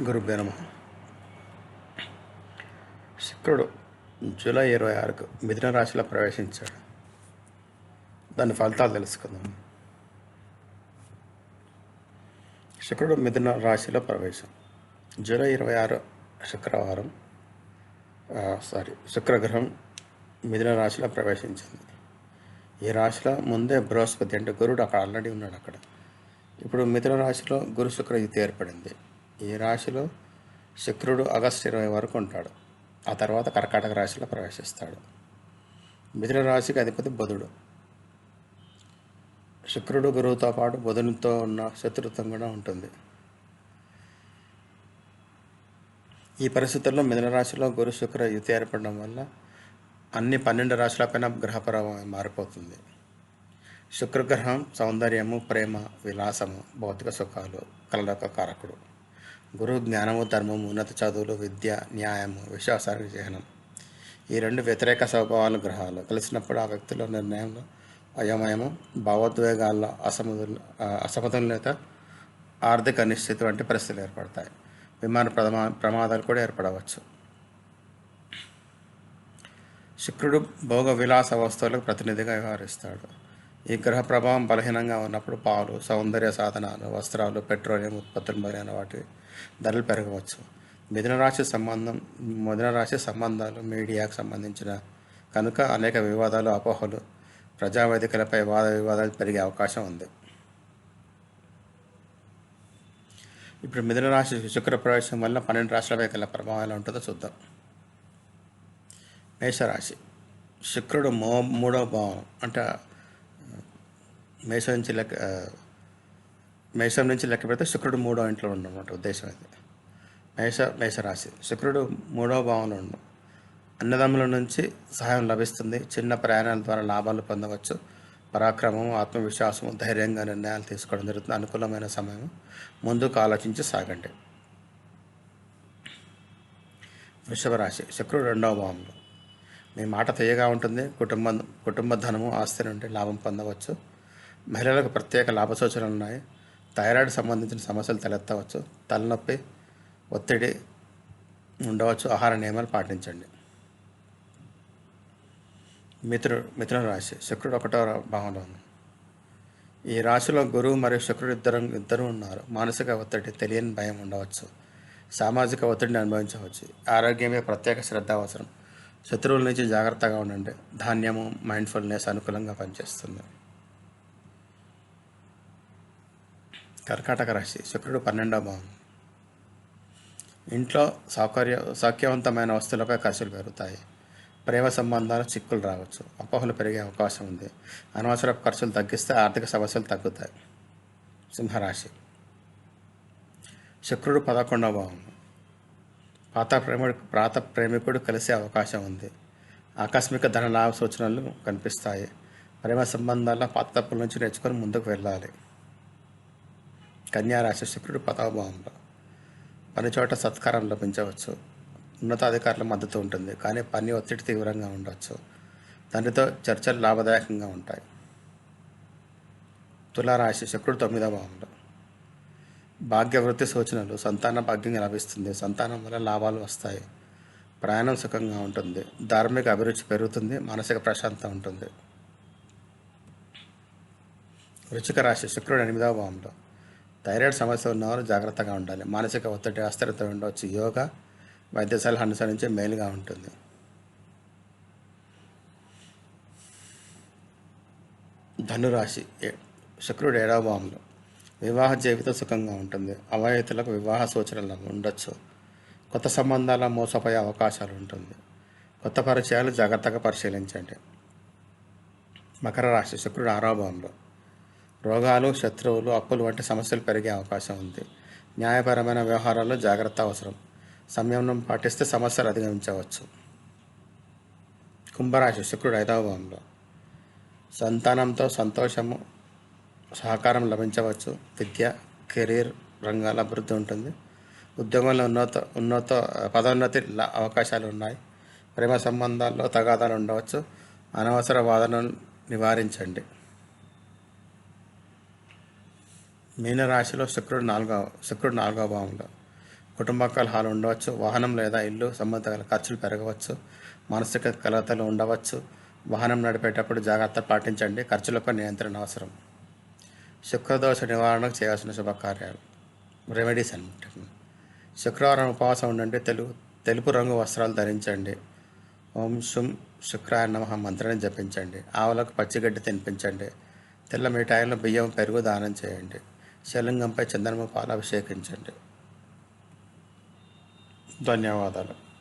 గురుభ్యో నమ. శుక్రుడు జూలై ఇరవై ఆరుకు మిథున రాశిలో ప్రవేశించాడు. దాని ఫలితాలు తెలుసుకుందాం. శుక్రుడు మిథున రాశిలో ప్రవేశం. జూలై ఇరవై ఆరు శుక్రవారం సారీ శుక్రగ్రహం మిథున రాశిలో ప్రవేశించింది. ఈ రాశిలో ముందే బృహస్పతి అంటే గురుడు అక్కడ ఆల్రెడీ ఉన్నాడు అక్కడ. ఇప్పుడు మిథున రాశిలో గురు శుక్ర యుతి ఏర్పడింది. ఈ రాశిలో శుక్రుడు ఆగస్టు ఇరవై వరకు ఉంటాడు. ఆ తర్వాత కర్కాటక రాశిలో ప్రవేశిస్తాడు. మిథున రాశికి అధిపతి బుధుడు. శుక్రుడు గురువుతో పాటు బుధునితో ఉన్న శత్రుత్వం కూడా ఉంటుంది. ఈ పరిస్థితుల్లో మిథున రాశిలో గురు శుక్ర యుతి ఏర్పడడం వల్ల అన్ని పన్నెండు రాశులపైన గ్రహ ప్రభావం మారిపోతుంది. శుక్రగ్రహం సౌందర్యము ప్రేమ విలాసము భౌతిక సుఖాలు కలరక కారకుడు. గురువు జ్ఞానము ధర్మము ఉన్నత చదువులు విద్య న్యాయము విశ్వాసానికి చిహ్నం. ఈ రెండు వ్యతిరేక స్వభావాల గ్రహాలు. కలిసినప్పుడు ఆ వ్యక్తుల నిర్ణయంలో అయోమయము భావోద్వేగాల్లో అసమతుల అసమతుల్యత ఆర్థిక అనిశ్చితి వంటి పరిస్థితులు ఏర్పడతాయి. విమాన ప్రమా ప్రమాదాలు కూడా ఏర్పడవచ్చు. శుక్రుడు భోగ విలాస వస్తువులకు ప్రతినిధిగా వ్యవహరిస్తాడు. ఈ గ్రహ ప్రభావం బలహీనంగా ఉన్నప్పుడు పాలు సౌందర్య సాధనాలు వస్త్రాలు పెట్రోలియం ఉత్పత్తులు మొదలైన వాటి ధరలు పెరగవచ్చు. మిథున రాశి సంబంధం మిథున రాశి సంబంధాలు మీడియాకు సంబంధించిన కనుక అనేక వివాదాలు అపోహలు ప్రజావేదికలపై వాద వివాదాలు పెరిగే అవకాశం ఉంది. ఇప్పుడు మిథున రాశి శుక్ర ప్రవేశం వల్ల పన్నెండు రాష్ట్రాలపై గల ప్రభావం ఎలా ఉంటుందో చూద్దాం. మేషరాశి శుక్రుడు మో మూడో భావం అంటే మేషం నుంచి లెక్క మేషం నుంచి లెక్క పెడితే శుక్రుడు మూడో ఇంట్లో ఉండమాట ఉద్దేశం అయితే మేష మేషరాశి. శుక్రుడు మూడో భావంలో ఉండు. అన్నదమ్ముల నుంచి సహాయం లభిస్తుంది. చిన్న ప్రయాణాల ద్వారా లాభాలు పొందవచ్చు. పరాక్రమం ఆత్మవిశ్వాసము ధైర్యంగా నిర్ణయాలు తీసుకోవడం జరుగుతుంది. అనుకూలమైన సమయం. ముందుకు ఆలోచించి సాగండి. వృషభ రాశి శుక్రుడు రెండవ భావంలో మీ మాట తీయగా ఉంటుంది. కుటుంబం కుటుంబ ధనము ఆస్తి నుండి లాభం పొందవచ్చు. మహిళలకు ప్రత్యేక లాభ సూచనలు ఉన్నాయి. థైరాయిడ్ సంబంధించిన సమస్యలు తలెత్తవచ్చు తలనొప్పి ఒత్తిడి ఉండవచ్చు. ఆహార నియమాలు పాటించండి. మిత్రుడు మిథున రాశి శుక్రుడు ఒకటో భావంలో ఉంది. ఈ రాశిలో గురువు మరియు శుక్రుడు ఇద్దరు ఇద్దరు ఉన్నారు. మానసిక ఒత్తిడి తెలియని భయం ఉండవచ్చు. సామాజిక ఒత్తిడిని అనుభవించవచ్చు. ఆరోగ్యమే ప్రత్యేక శ్రద్ధ అవసరం. శత్రువుల నుంచి జాగ్రత్తగా ఉండండి. ధాన్యము మైండ్ఫుల్నెస్ అనుకూలంగా పనిచేస్తుంది. కర్కాటక రాశి శుక్రుడు పన్నెండవ భావం. ఇంట్లో సౌకర్య సౌఖ్యవంతమైన వస్తువులపై ఖర్చులు పెరుగుతాయి. ప్రేమ సంబంధాలు చిక్కులు రావచ్చు. అపోహలు పెరిగే అవకాశం ఉంది. అనవసర ఖర్చులు తగ్గిస్తే ఆర్థిక సమస్యలు తగ్గుతాయి. సింహరాశి. శుక్రుడు పదకొండవ భావం. పాత ప్రేమిడు పాత ప్రేమికుడు కలిసే అవకాశం ఉంది. ఆకస్మిక ధన లాభ సూచనలు కనిపిస్తాయి. ప్రేమ సంబంధాల పాత తప్పుల నుంచి నేర్చుకొని ముందుకు వెళ్ళాలి. కన్యారాశి శుక్రుడు పదవ భావంలో. పనిచోట సత్కారం లభించవచ్చు. ఉన్నతాధికారుల మద్దతు ఉంటుంది. కానీ పని ఒత్తిడి తీవ్రంగా ఉండవచ్చు. దానితో చర్చలు లాభదాయకంగా ఉంటాయి. తులారాశి శుక్రుడు తొమ్మిదవ భావంలో. భాగ్యవృత్తి సూచనలు సంతాన భాగ్యం లభిస్తుంది. సంతానం వల్ల లాభాలు వస్తాయి. ప్రయాణం సుఖంగా ఉంటుంది. ధార్మిక అభిరుచి పెరుగుతుంది. మానసిక ప్రశాంతత ఉంటుంది. రుచిక రాశి శుక్రుడు ఎనిమిదవ భావంలో. థైరాయిడ్ సమస్య ఉన్నవారు జాగ్రత్తగా ఉండాలి. మానసిక ఒత్తిడి అస్థిరత ఉండవచ్చు. యోగా వైద్య సలహా అనుసరించి మేలుగా ఉంటుంది. ధనురాశి ఏ- శుక్రుడు ఏడవ భావంలో. వివాహ జీవితం సుఖంగా ఉంటుంది. అవాయితులకు వివాహ సూచనలు ఉండొచ్చు. కొత్త సంబంధాల మోసపోయే అవకాశాలు ఉంటుంది. కొత్త పరిచయాలు జాగ్రత్తగా పరిశీలించండి. మకర రాశి శుక్రుడు ఆరవ భావంలో. రోగాలు శత్రువులు అప్పులు వంటి సమస్యలు పెరిగే అవకాశం ఉంది. న్యాయపరమైన వ్యవహారాల్లో జాగ్రత్త అవసరం. సంయమనం పాటిస్తే సమస్యలు అధిగమించవచ్చు. కుంభరాశి శుక్రుడు ఐదవ భావంలో. సంతానంతో సంతోషము సహకారం లభించవచ్చు. విద్య కెరీర్ రంగాల అభివృద్ధి ఉంటుంది. ఉద్యోగంలో ఉన్నత ఉన్నత పదోన్నతి అవకాశాలు ఉన్నాయి. ప్రేమ సంబంధాల్లో తగాదాలు ఉండవచ్చు. అనవసర వాదనలు నివారించండి. మీనరాశిలో శుక్రుడు నాలుగవ శుక్రుడు నాలుగవ భావంలో. కుటుంబ కలహాలు ఉండవచ్చు వాహనం లేదా ఇల్లు సంబంధ ఖర్చులు పెరగవచ్చు మానసిక కలతలు ఉండవచ్చు. వాహనం నడిపేటప్పుడు జాగ్రత్త పాటించండి ఖర్చులపై నియంత్రణ అవసరం. శుక్రదోష నివారణకు చేయాల్సిన శుభకార్యాలు. రెమెడీస్ అనమాట శుక్రవారం ఉపవాసం ఉండండి తెలుగు తెలుపు రంగు వస్త్రాలు ధరించండి. ఓం శుం శుక్రాయ నమ మంత్రాన్ని జపించండి. ఆవులకు పచ్చిగడ్డి తినిపించండి. తెల్ల మిఠాయిలను బియ్యం పెరుగు దానం చేయండి. శివలింగంపై చందనము పాలు అభిషేకించండి ధన్యవాదాలు.